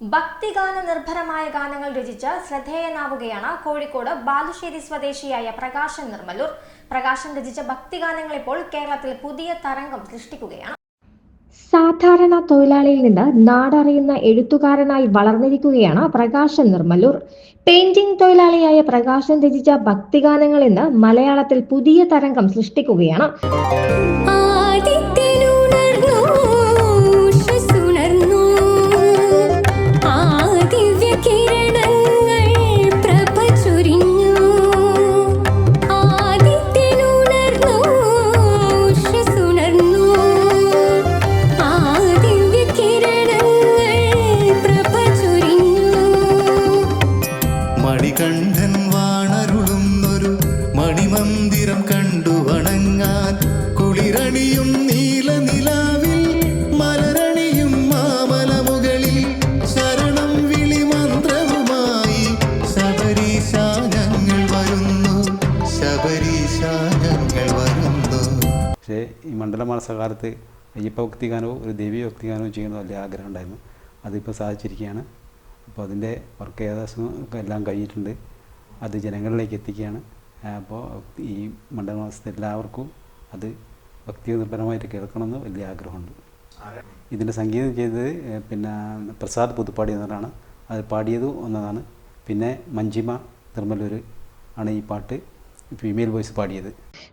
ഭക്തിഗാന നിർഭരമായ ഗാനങ്ങൾ രചിച്ച് ശ്രദ്ധേയനാവുകയാണ് കോഴിക്കോട് ബാലുശ്ശേരി സ്വദേശിയായ പ്രകാശൻ നിർമ്മലൂർ. പ്രകാശൻ രചിച്ച ഭക്തിഗാനങ്ങൾ ഇപ്പോൾ കേരളത്തിൽ പുതിയ തരംഗം സൃഷ്ടിക്കുകയാണ്. സാധാരണ തൊഴിലാളിയിൽ നിന്ന് നാടറിയുന്ന എഴുത്തുകാരനായി വളർന്നിരിക്കുകയാണ് പ്രകാശൻ നിർമ്മലൂർ. പെയിന്റിംഗ് തൊഴിലാളിയായ പ്രകാശൻ രചിച്ച ഭക്തിഗാനങ്ങൾ ഇന്ന് മലയാളത്തിൽ പുതിയ തരംഗം സൃഷ്ടിക്കുകയാണ്. മണികണ്ഠൻ വാണരുളുന്നൊരു മണിമന്ദിരം കണ്ടു വണങ്ങാൻ. കുളിരണിയും നീലനിലാവിൽ മലരണിയും മാമല മുകളിൽ. ശരണം വിളി മന്ത്രവുമായി ശബരീശ ഞങ്ങൾ വരുന്നു. ശബരീശ ഞങ്ങൾ വരുന്നു. പക്ഷേ ഈ മണ്ഡലമാസകാലത്ത് അയ്യപ്പ ഭക്തിഗാനവും ഒരു ദേവീ ഭക്തിഗാനവും ചെയ്യുന്ന വലിയ ആഗ്രഹം ഉണ്ടായിരുന്നു. അതിപ്പോൾ സാധിച്ചിരിക്കുകയാണ്. അപ്പോൾ അതിന്റെ വർക്ക് ഏകദേശം എല്ലാം കഴിഞ്ഞിട്ടുണ്ട്. അത് ജനങ്ങളിലേക്ക് എത്തിക്കുകയാണ്. അപ്പോൾ ഈ മണ്ഡല മാസത്തെ എല്ലാവർക്കും അത് ഭക്തി നിർഭരമായിട്ട് കേൾക്കണമെന്ന് വലിയ ആഗ്രഹമുണ്ട്. ഇതിന്റെ സംഗീതം ചെയ്തത് പിന്നെ പ്രസാദ് പുതുപ്പാടി എന്നാണ് അത് പാടിയത് ഒന്നതാണ്. പിന്നെ മഞ്ജിമ നിർമ്മലൂർ ആണ് ഈ പാട്ട്. ഫീമെയിൽ വോയിസ് പാടിയത്.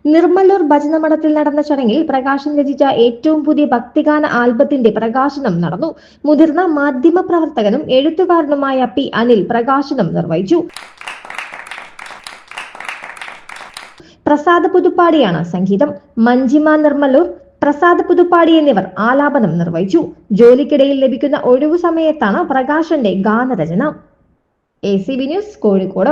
നിർമ്മലൂർ ഭജനമഠത്തിൽ നടന്ന ചടങ്ങിൽ പ്രകാശൻ രചിച്ച ഏറ്റവും പുതിയ ഭക്തിഗാന ആൽബത്തിന്റെ പ്രകാശനം നടന്നു. മുതിർന്ന മാധ്യമ പ്രവർത്തകനും എഴുത്തുകാരനുമായ പി അനിൽ പ്രകാശനം നിർവഹിച്ചു. പ്രസാദ് പുതുപ്പാടിയാണ് സംഗീതം. മഞ്ജിമ നിർമ്മലൂർ പ്രസാദ് പുതുപ്പാടി എന്നിവർ ആലാപനം നിർവഹിച്ചു. ജോലിക്കിടയിൽ ലഭിക്കുന്ന ഒഴിവു സമയത്താണ് പ്രകാശന്റെ ഗാനരചന. A C B news Kozhikode.